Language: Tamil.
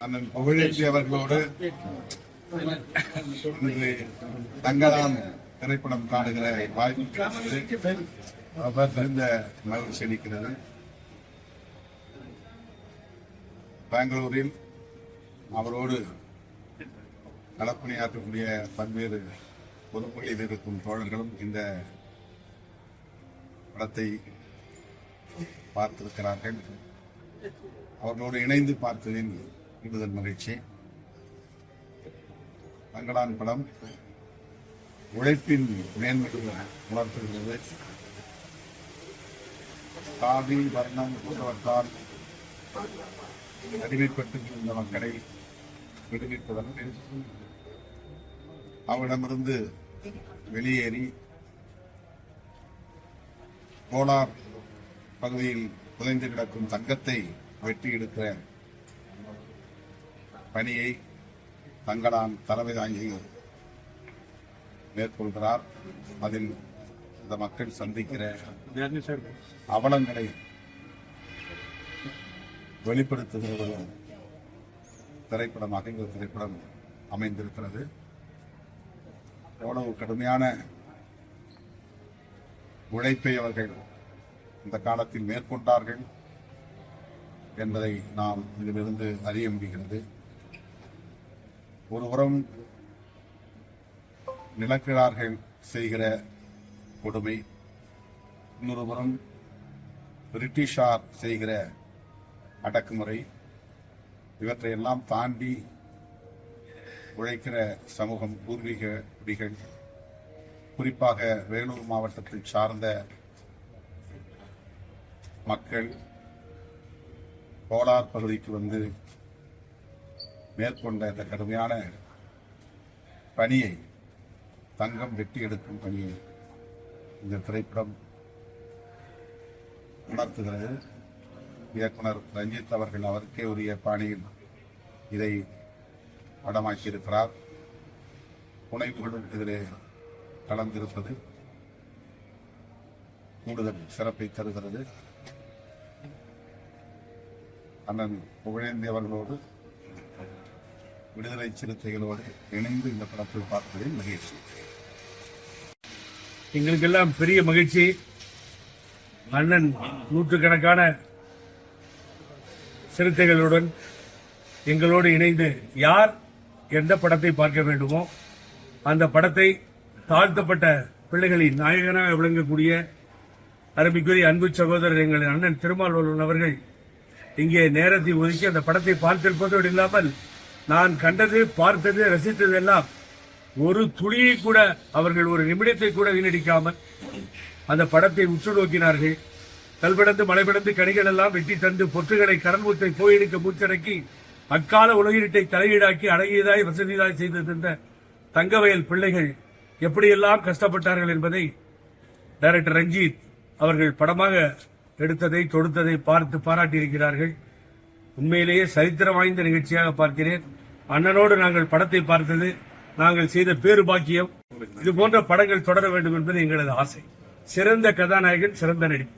அண்ணன் புகழேந்தி அவர்களோடு இன்று தங்களான் திரைப்படம் காடுகிற வாய்ப்பு அவர் மிகுந்த மகிழ்ச்சி அளிக்கிறது பெங்களூரில் அவரோடு களப்பணியாற்றக்கூடிய பல்வேறு பொறுப்புகளில் இருக்கும் தோழர்களும் இந்த படத்தை பார்த்திருக்கிறார்கள். அவர்களோடு இணைந்து பார்த்ததில் கூடுதல் மகிழ்ச்சி. தங்களான் படம் உழைப்பின் மேன்மையை உணர்த்துகிறது. சாதி வர்ணம் போன்றவற்றால் அடிமைப்பட்டு இருந்த மக்களை விடுவிப்பதற்கு அவரிடமிருந்து வெளியேறி கோலார் பகுதியில் புதைந்து கிடக்கும் தங்கத்தை வெட்டி எடுக்கிற பணியை தங்கடான் தலைமை தாங்கி மேற்கொள்கிறார். அதில் இந்த மக்கள் சந்திக்கிற அவலங்களை வெளிப்படுத்துகிற திரைப்படமாக இந்த திரைப்படம் அமைந்திருக்கிறது. எவ்வளவு கடுமையான உழைப்பை அவர்கள் இந்த காலத்தில் மேற்கொண்டார்கள் என்பதை நாம் இதிலிருந்து அறிய முடிகிறது. ஒருபுறம் நிலக்கிழார்கள் செய்கிற கொடுமை இன்னொரு புறம் பிரிட்டிஷார் செய்கிற அடக்குமுறை இவற்றையெல்லாம் தாண்டி உழைக்கிற சமூகம் பூர்வீக குடிகள் குறிப்பாக வேலூர் மாவட்டத்தை சார்ந்த மக்கள் கோலார் பகுதிக்கு வந்து மேற்கொண்ட இந்த கடுமையான பணியை தங்கம் வெட்டி எடுக்கும் பணியை இந்த திரைப்படம் உணர்த்துகிறது. இயக்குனர் ரஞ்சித் அவர்கள் அவருக்கே உரிய பாணியில் இதை படமாக்கியிருக்கிறார். புனைவுகளும் இதிலே கலந்திருப்பது கூடுதல் சிறப்பை தருகிறது. அண்ணன் புகழேந்தி அவர்களோடு விடுதலை சிறுத்தைகளோடு இணைந்து இந்த படத்தை பார்ப்பதில் மகிழ்ச்சி. எங்களுக்கெல்லாம் பெரிய மகிழ்ச்சி. அண்ணன் நூற்றுக்கணக்கான சிறுத்தைகளுடன் எங்களோடு இணைந்து யார் எந்த படத்தை பார்க்க வேண்டுமோ அந்த படத்தை தாழ்த்தப்பட்ட பிள்ளைகளின் நாயகனாக விளங்கக்கூடிய அருமைக்குரிய அன்பு சகோதரர் எங்களின் அண்ணன் திருமாவளவன் அவர்கள் இங்கே நேரத்தை ஒதுக்கி அந்த படத்தை பார்த்திருப்பதோடு இல்லாமல் நான் கண்டது பார்த்தது ரசித்தது எல்லாம் ஒரு துளியை கூட அவர்கள் ஒரு நிமிடத்தை கூட வீணடிக்காமல் அந்த படத்தை உற்று நோக்கினார்கள் கல்படந்து மலைபடந்து கனிகள் எல்லாம் வெட்டி தந்து பொற்றுகளை கடன் ஊத்தை போயெடுக்க மூச்சடக்கி அக்கால உலகீட்டை தலையீடாக்கி அழகியதாய் வசதியாய் செய்து தந்த தங்கவயல் பிள்ளைகள் எப்படியெல்லாம் கஷ்டப்பட்டார்கள் என்பதை டைரக்டர் ரஞ்சித் அவர்கள் படமாக எடுத்ததை தொடுத்ததை பார்த்து பாராட்டியிருக்கிறார்கள். உண்மையிலேயே சரித்திரம் வாய்ந்த நிகழ்ச்சியாக பார்க்கிறேன். அண்ணனோடு நாங்கள் படத்தை பார்த்தது நாங்கள் செய்த பேரு பாக்கியம். இது போன்ற படங்கள் தொடர வேண்டும் என்பது எங்களது ஆசை. சிறந்த கதாநாயகன் சிறந்த நடிப்பு.